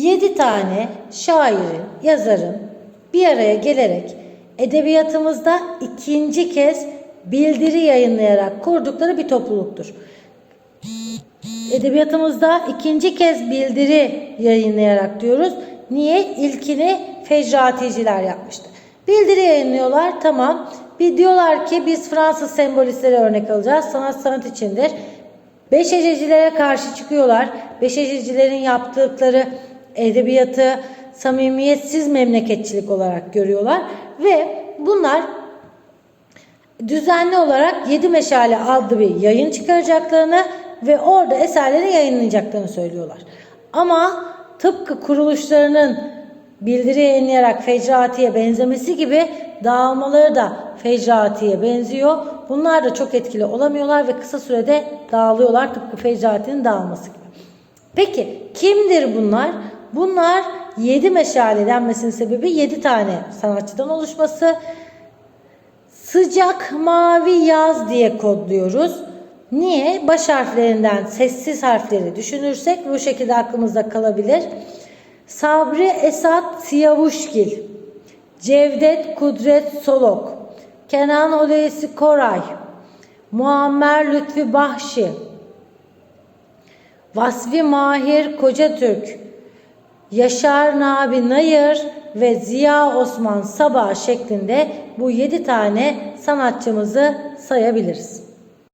7 tane şairin, yazarın bir araya gelerek edebiyatımızda ikinci kez bildiri yayınlayarak kurdukları bir topluluktur. Edebiyatımızda ikinci kez bildiri yayınlayarak diyoruz. Niye? İlkini fecraticiler yapmıştı. Bildiri yayınlıyorlar tamam. Bir diyorlar ki biz Fransız sembolistleri örnek alacağız. Sanat sanat içindir. Beşececilere karşı çıkıyorlar. Beşecicilerin yaptıkları edebiyatı samimiyetsiz memleketçilik olarak görüyorlar. Ve bunlar düzenli olarak Yedi Meşale adlı bir yayın çıkaracaklarını ve orada eserleri yayınlayacaklarını söylüyorlar. Ama tıpkı kuruluşlarının bildiri yayınlayarak Fecrati'ye benzemesi gibi dağılmaları da Fecrati'ye benziyor. Bunlar da çok etkili olamıyorlar ve kısa sürede dağılıyorlar tıpkı Fecrati'nin dağılması gibi. Peki kimdir bunlar? Bunlar yedi meşale denmesinin sebebi yedi tane sanatçıdan oluşması. Sıcak mavi yaz diye kodluyoruz. Niye? Baş harflerinden sessiz harfleri düşünürsek bu şekilde aklımızda kalabilir. Sabri Esat Siyavuşgil, Cevdet Kudret Solok, Kenan Hulusi Koray, Muammer Lütfi Bahşi, Vasfi Mahir Kocatürk, Yaşar Nabi Nayır ve Ziya Osman Sabah şeklinde bu yedi tane sanatçımızı sayabiliriz.